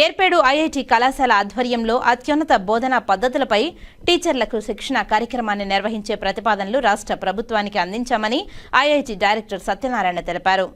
Yerpedu IIT కళాశాల ఆధ్వర్యంలో అత్యున్నత బోధనా పద్ధతులపై టీచర్లకు శిక్షణ కార్యక్రమాన్ని నిర్వహించే ప్రతిపాదనలు రాష్ట్ర ప్రభుత్వానికి అందించామని ఐఐటి డైరెక్టర్ సత్యనారాయణ తెలిపారు.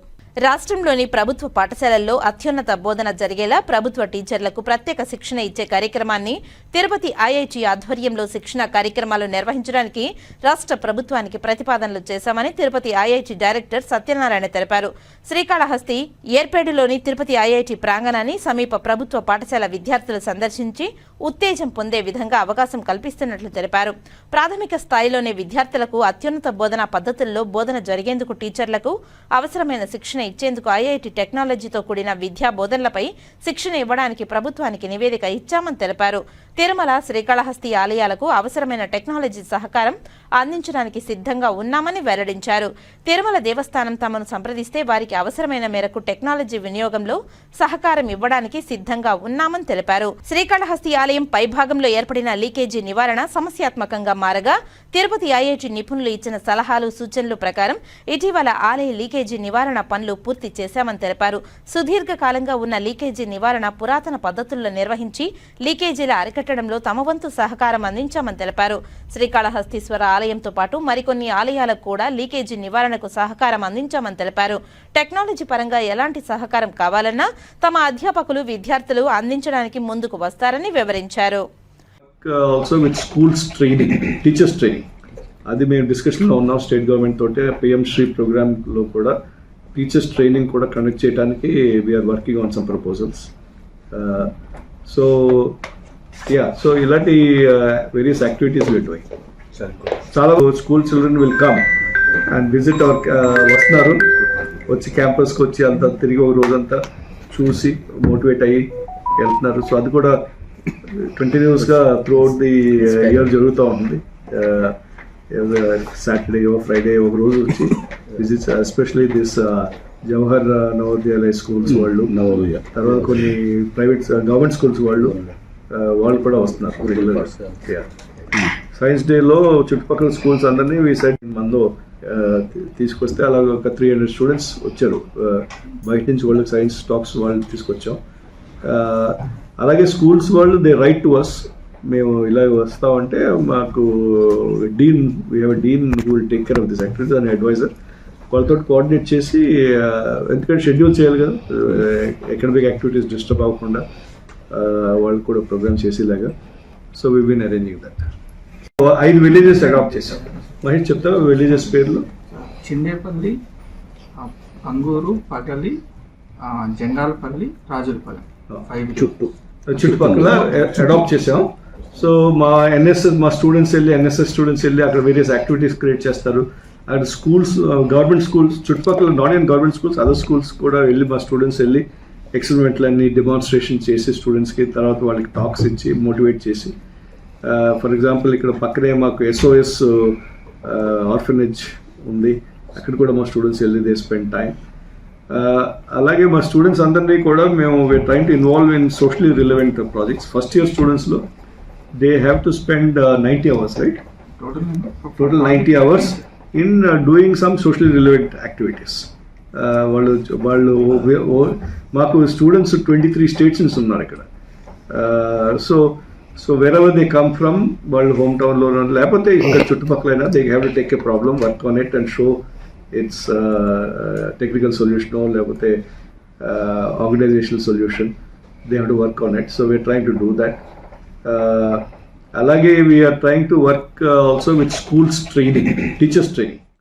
రాష్ట్రంలోని ప్రభుత్వ పాఠశాలల్లో అత్యున్నత బోధన జరిగేలా ప్రభుత్వ టీచర్లకు ప్రత్యేక శిక్షణ ఇచ్చే కార్యక్రమాన్ని తిరుపతి ఐఐటి ఆధ్వర్యంలో శిక్షణ కార్యక్రమాలు నిర్వహించడానికి రాష్ట్ర ప్రభుత్వానికి ప్రతిపాదనలు చేశామని తిరుపతి ఐఐటి డైరెక్టర్ సత్యనారాయణ తెలిపారు. శ్రీకాళహస్తి ఏర్పేడులోని తిరుపతి ఐఐటి ప్రాంగణాన్ని సమీప ప్రభుత్వ పాఠశాల విద్యార్థులు సందర్శించి ఉత్తేజం పొందే విధంగా అవకాశం కల్పిస్తున్నట్లు తెలిపారు. ప్రాథమిక స్థాయిలోనే విద్యార్థులకు అత్యున్నత బోధనా పద్ధతుల్లో బోధన జరిగేందుకు టీచర్లకు అవసరమైన శిక్షణ ఇచ్చేందుకు ఐఐటి టెక్నాలజీతో కూడిన విద్యా బోధనలపై శిక్షణ ఇవ్వడానికి ప్రభుత్వానికి నివేదిక ఇచ్చామని తెలిపారు. తిరుమల శ్రీకాళహస్తి ఆలయాలకు అవసరమైన టెక్నాలజీ సహకారం అందించడానికి సిద్ధంగా ఉన్నామని వెల్లడించారు. తిరుమల దేవస్థానం తమను సంప్రదిస్తే వారికి అవసరమైన మేరకు టెక్నాలజీ వినియోగంలో సహకారం ఇవ్వడానికి సిద్ధంగా ఉన్నామని తెలిపారు. శ్రీకాళహస్తి ఆలయం పైభాగంలో ఏర్పడిన లీకేజీ నివారణ సమస్యాత్మకంగా మారగా తిరుపతి ఐఐటి నిపుణులు ఇచ్చిన సలహాలు సూచనలు ప్రకారం ఇటీవల ఆలయ లీకేజీ నివారణ పనులు పూర్తి చేశామని తెలిపారు. సుదీర్ఘ కాలంగా ఉన్న లీకేజీ నివారణ పురాతన పద్ధతుల్లో నిర్వహించి లీకేజీల అరికట్టడంలో తమ వంతు సహకారం అందించామని తెలిపారు. శ్రీకాళహస్తీశ్వర ఆలయంతో పాటు మరికొన్ని ఆలయాలకు కూడా లీకేజీ నివారణకు సహకారం అందించామని తెలిపారు. టెక్నాలజీ పరంగా ఎలాంటి సహకారం కావాలన్నా తమ అధ్యాపకులు విద్యార్థులు అందించడానికి ముందుకు వస్తారని వివరించారు. Also with schools training teachers training అది మేము డిస్కషన్లో ఉన్నాం స్టేట్ గవర్నమెంట్ తోటే పిఎం శ్రీ ప్రోగ్రామ్లో కూడా టీచర్స్ ట్రైనింగ్ కూడా కండక్ట్ చేయడానికి we're working on some proposals so yeah so ఇలాంటి వేరియస్ యాక్టివిటీస్ వీట్ డూయింగ్ చాలా school children will come and visit our వస్తున్నారు. వచ్చి క్యాంపస్కి వచ్చి అంతా తిరిగి ఒక రోజంతా చూసి మోటివేట్ అయ్యి వెళ్తున్నారు. సో అది కూడా కంటిన్యూస్గా త్రూ అవుట్ ది ఇయర్ జరుగుతూ ఉంటుంది సాటర్డే ఫ్రైడే ఒక రోజు వచ్చి visits especially this Jawahar Navodayalaya schools వాళ్ళు? నవోదయ తర్వాత కొన్ని ప్రైవేట్ గవర్నమెంట్ స్కూల్స్ వాళ్ళు ఆ, వాళ్ళు కూడా వస్తున్నారు. రెగ్యులర్ సైన్స్ డేలో చుట్టుపక్కల స్కూల్స్ అందరినీ ఈ సైడ్ మందో తీ- తీసుకొస్తే అలా ఒక త్రీ హండ్రెడ్ స్టూడెంట్స్ వచ్చారు. ఆ, బయట నుంచి వాళ్ళకి సైన్స్ టాక్స్ వాళ్ళు తీసుకొచ్చాం. అలాగే స్కూల్స్ వాళ్ళు దే రైట్ టు అస్ మేము ఇలా వస్తామంటే మాకు dean we have dean will take care of this activities అని అడ్వైజర్ వాళ్ళతో కోఆర్డినేట్ చేసి ఎందుకంటే షెడ్యూల్ చేయాలి కదా ఎకడమిక్ యాక్టివిటీస్ డిస్టర్బ్ అవ్వకుండా వాళ్ళు కూడా ప్రోగ్రామ్ చేసేలాగా. So we been arranging that ఐదు విలేజెస్ అడాప్ట్ చేసాం మహేష్ చెప్తావా విలేజెస్ పేర్లు? చిందేపల్లి ఆ, అంగూరు పగలి జంగాలపల్లి రాజులపల్లి. ఫైవ్ చుట్టూ. చుట్టుపక్కల అడాప్ట్ చేసాం సో మా ఎన్ఎస్ఎస్ మా స్టూడెంట్స్ వెళ్ళి ఎన్ఎస్ఎస్ స్టూడెంట్స్ వెళ్ళి అక్కడ వేరియస్ యాక్టివిటీస్ క్రియేట్ చేస్తారు. అక్కడ స్కూల్స్ గవర్నమెంట్ స్కూల్స్ చుట్టుపక్కల not in government schools other schools కూడా వెళ్ళి మా స్టూడెంట్స్ వెళ్ళి ఎక్స్పెరిమెంట్లన్నీ డెమాన్స్ట్రేషన్ చేసి స్టూడెంట్స్కి తర్వాత వాళ్ళకి టాక్స్ ఇచ్చి మోటివేట్ చేసి. ఫర్ ఎగ్జాంపుల్ ఇక్కడ పక్కనే మాకు ఎస్ఓఎస్ ఆర్ఫనేజ్ ఉంది. అక్కడ కూడా మా స్టూడెంట్స్ వెళ్ళి దే స్పెండ్ టైం అలాగే మా స్టూడెంట్స్ అందరినీ కూడా మేము train to involve in socially relevant projects first year స్టూడెంట్స్లో they have to spend ninety hours right total total ninety hours in doing some social relevant activities వాళ్ళు వాళ్ళు ఓ- ఓ- మాకు students twenty three states నుంచి ఉన్నారు ఇక్కడ. So so wherever they come from వాళ్ళు home టౌన్లో లేకపోతే ఇక్కడ చుట్టుపక్కలైనా they have to take a problem work on it and show its technical సొల్యూషనో లేకపోతే organizational solution they have to work on it so we're trying to do that అలాగే we're trying to work also with schools training teachers training